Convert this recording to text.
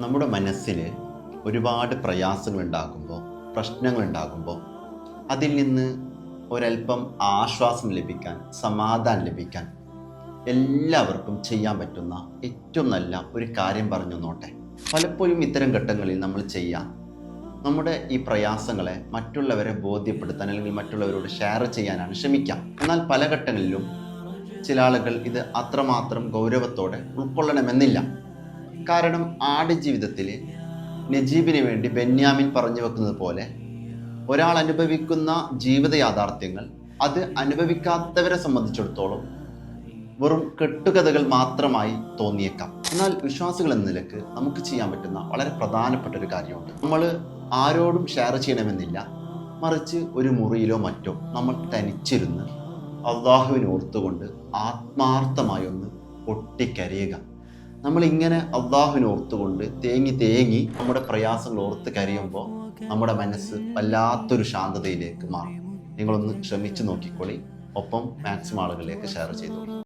നമ്മുടെ മനസ്സിൽ ഒരുപാട് പ്രയാസങ്ങൾ ഉണ്ടാകുമ്പോൾ പ്രശ്നങ്ങൾ ഉണ്ടാകുമ്പോൾ അതിൽ നിന്ന് ഒരല്പം ആശ്വാസം ലഭിക്കാൻ സമാധാനം ലഭിക്കാൻ എല്ലാവർക്കും ചെയ്യാൻ പറ്റുന്ന ഏറ്റവും നല്ല ഒരു കാര്യം പറഞ്ഞു നോട്ടെ. പലപ്പോഴും ഇത്തരം ഘട്ടങ്ങളിൽ നമ്മൾ ചെയ്യാം. നമ്മുടെ ഈ പ്രയാസങ്ങളെ മറ്റുള്ളവരെ ബോധ്യപ്പെടുത്താൻ അല്ലെങ്കിൽ മറ്റുള്ളവരോട് ഷെയർ ചെയ്യാനാണ് ശ്രമിക്കാം. എന്നാൽ പല ഘട്ടങ്ങളിലും ചില ആളുകൾ ഇത് അത്രമാത്രം ഗൗരവത്തോടെ ഉൾക്കൊള്ളണമെന്നില്ല. കാരണം ആടുജീവിതത്തിൽ നജീബിന് വേണ്ടി ബെന്യാമിൻ പറഞ്ഞു വെക്കുന്നത് പോലെ ഒരാൾ അനുഭവിക്കുന്ന ജീവിത യാഥാർത്ഥ്യങ്ങൾ അത് അനുഭവിക്കാത്തവരെ സംബന്ധിച്ചിടത്തോളം വെറും കെട്ടുകഥകൾ മാത്രമായി തോന്നിയേക്കാം. എന്നാൽ വിശ്വാസികൾ എന്ന നിലയ്ക്ക് നമുക്ക് ചെയ്യാൻ പറ്റുന്ന വളരെ പ്രധാനപ്പെട്ട ഒരു കാര്യമുണ്ട്. നമ്മൾ ആരോടും ഷെയർ ചെയ്യണമെന്നില്ല. മറിച്ച് ഒരു മുറിയിലോ മറ്റോ നമ്മൾ തനിച്ചിരുന്ന് അള്ളാഹുവിനെ ഓർത്തുകൊണ്ട് ആത്മാർത്ഥമായി ഒന്ന് പൊട്ടിക്കരയുക. നമ്മളിങ്ങനെ അള്ളാഹുവിനെ ഓർത്തുകൊണ്ട് തേങ്ങി തേങ്ങി നമ്മുടെ പ്രയാസങ്ങൾ ഓർത്ത് കരയുമ്പോൾ നമ്മുടെ മനസ്സ് വല്ലാത്തൊരു ശാന്തതയിലേക്ക് മാറും. നിങ്ങളൊന്ന് ശ്രമിച്ചു നോക്കിക്കോളി. ഒപ്പം മാക്സിമം ആളുകളിലേക്ക് ഷെയർ ചെയ്തോളൂ.